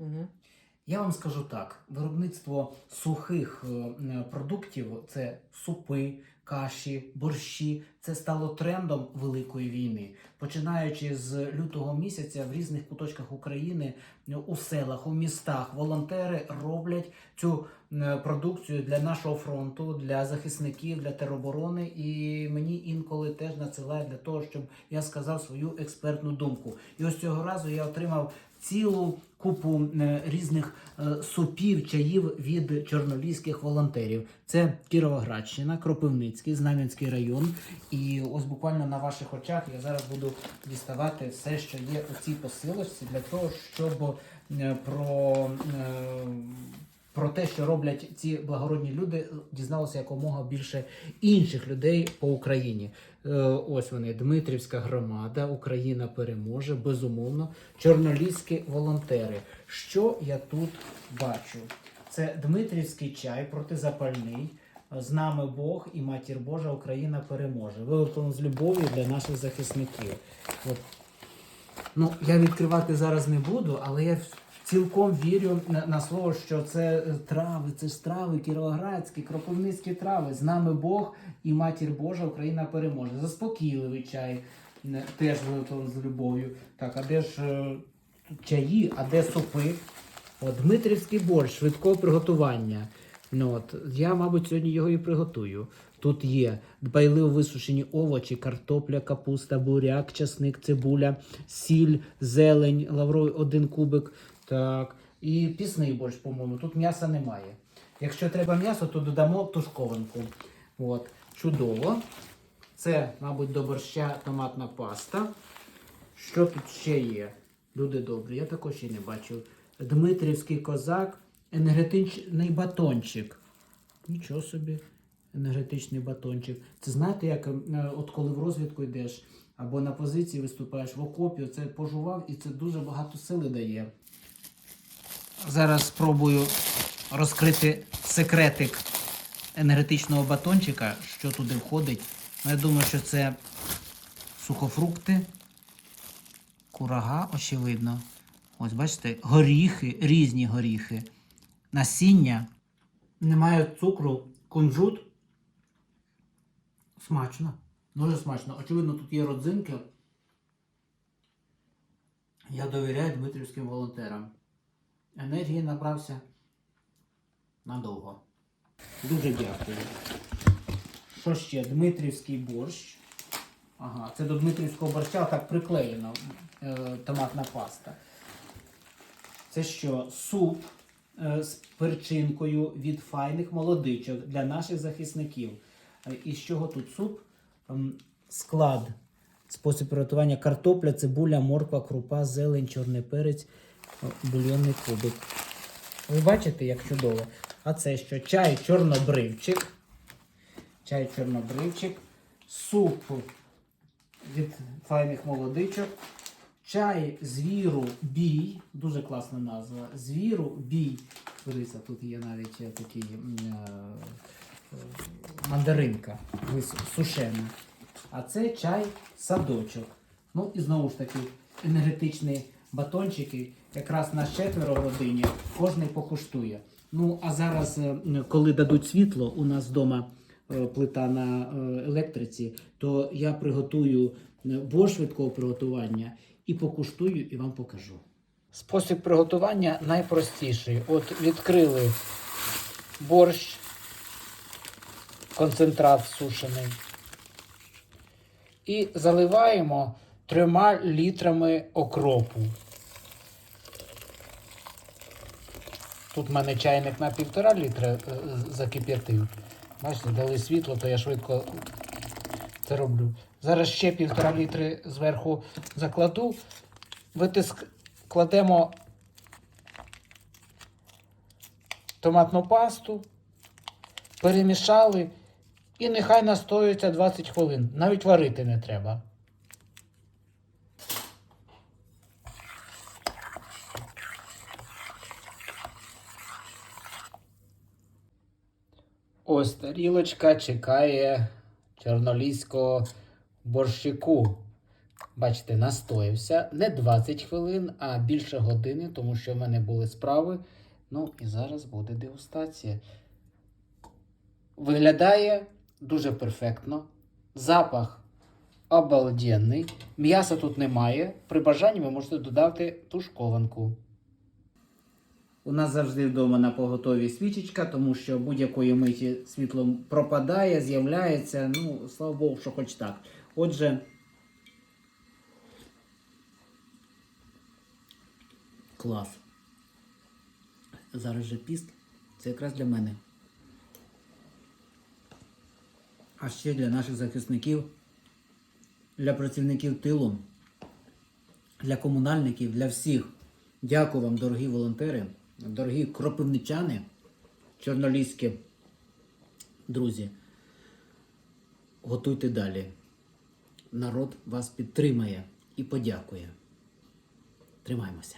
Угу. Я вам скажу так: виробництво сухих е, е, продуктів це супи, каші, борщі. Це стало трендом великої війни. Починаючи з лютого місяця в різних куточках України, е, у селах, у містах, волонтери роблять цю продукцію для нашого фронту, для захисників, для тероборони. І мені інколи теж надсилають для того, щоб я сказав свою експертну думку. І ось цього разу я отримав цілу купу е, різних е, супів, чаїв від чорноліських волонтерів. Це Кіровоградщина, Кропивницький, Знам'янський район. І ось буквально на ваших очах я зараз буду діставати все, що є у цій посилочці, для того, щоб е, про. Про те, що роблять ці благородні люди, дізналося якомога більше інших людей по Україні. Е, Ось вони, Дмитрівська громада, Україна переможе, безумовно. Чорноліські волонтери. Що я тут бачу? Це Дмитрівський чай протизапальний. З нами Бог і Матір Божа Україна переможе. Виготовлено з любов'ю для наших захисників. От. Ну, я відкривати зараз не буду, але я цілком вірю на, слово, що це е, трави, це ж трави, кіровоградські, кропивницькі трави. З нами Бог і Матір Божа Україна переможе. Заспокійливий чай теж з любов'ю. Так, а де ж е, чаї, а де супи? От, Дмитрівський борщ швидкого приготування. Ну, от, я, мабуть, сьогодні його і приготую. Тут є дбайливо висушені овочі, картопля, капуста, буряк, часник, цибуля, сіль, зелень, лавровий один кубик. Так. І пісний борщ, по-моєму. Тут м'яса немає. Якщо треба м'ясо, то додамо тушкованку. От. Чудово. Це, мабуть, до борща томатна паста. Що тут ще є? Люди добрі, я також ще не бачив. Дмитрівський козак, енергетичний батончик. Нічого собі, енергетичний батончик. Це знаєте, як е, от коли в розвідку йдеш або на позиції виступаєш в окопі, це пожував і це дуже багато сили дає. Зараз спробую розкрити секретик енергетичного батончика, що туди входить. Ну, Я думаю, що це сухофрукти, курага, очевидно. Ось бачите, горіхи, різні горіхи, насіння. Немає цукру, кунжут. Смачно. Дуже смачно. Очевидно, тут є родзинки. Я довіряю дмитрівським волонтерам. Енергії набрався надовго. Дуже дякую. Що ще? Дмитрівський борщ. Ага, це до Дмитрівського борща так приклеєно е, томатна паста. Це що? Суп е, з перчинкою від файних молодичок для наших захисників. Е, І з чого тут суп? Ем, Склад. Спосіб приготування картопля, цибуля, морква, крупа, зелень, чорний перець, е, бульйонний кубик. Ви бачите, як чудово. А це що? Чай чорнобривчик. Чай чорнобривчик, суп від файних молодичок, чай звіру бій. Дуже класна назва. Звіру бій. Дивіться, тут є навіть е, такий е, е, мандаринка сушена. А це чай садочок. Ну і знову ж таки енергетичні батончики. Якраз на четверо в родині кожний покуштує. Ну а зараз, е, коли дадуть світло, у нас вдома е, плита на е, електриці, то я приготую борщ швидкого приготування і покуштую і вам покажу. Спосіб приготування найпростіший. От відкрили борщ, концентрат сушений. І заливаємо трьома літрами окропу. Тут в мене чайник на півтора літра е, закип'ятив. Бачите, дали світло, то я швидко це роблю. Зараз ще півтора літри зверху закладу. Витиск кладемо томатну пасту, перемішали і нехай настоюється 20 хвилин. Навіть варити не треба. Ось тарілочка чекає чорноліського борщику. Бачите, настоявся не 20 хвилин, а більше години, тому що в мене були справи. Ну і зараз буде дегустація. Виглядає дуже перфектно. Запах обалденний. М'яса тут немає. При бажанні ви можете додати тушкованку. У нас завжди вдома на поготові свічечка, тому що будь-якої миті світло пропадає, з'являється. Ну, слава Богу, що хоч так. Отже, клас. Зараз же піст. Це якраз для мене. А ще для наших захисників, для працівників тилу, для комунальників, для всіх. Дякую вам, дорогі волонтери, дорогі кропивничани, чорноліські друзі. Готуйте далі. Народ вас підтримає і подякує. Тримаймося.